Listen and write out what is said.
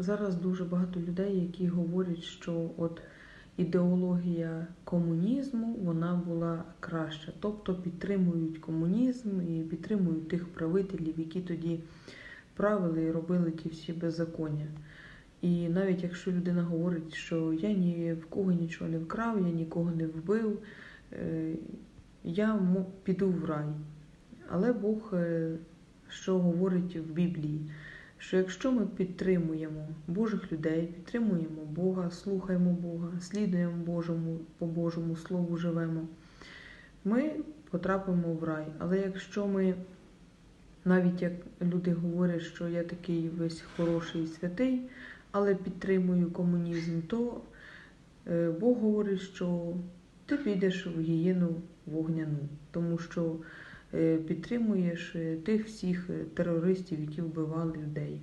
Зараз дуже багато людей, які говорять, що от ідеологія комунізму вона була краща, тобто підтримують комунізм і підтримують тих правителів, які тоді правили і робили ті всі беззаконня. І навіть якщо людина говорить, що я ні в кого нічого не вкрав, я нікого не вбив, е, я піду в рай. Але Бог е, що говорить в Біблії? Що якщо ми підтримуємо Божих людей, підтримуємо Бога, слухаємо Бога, слідуємо Божому, по Божому Слову живемо, ми потрапимо в рай. Але якщо ми, навіть як люди говорять, що я такий весь хороший і святий, але підтримую комунізм, то е, Бог говорить, що ти підеш в гієну вогняну, тому що підтримуєш е, тих всіх е, терористів, які вбивали людей.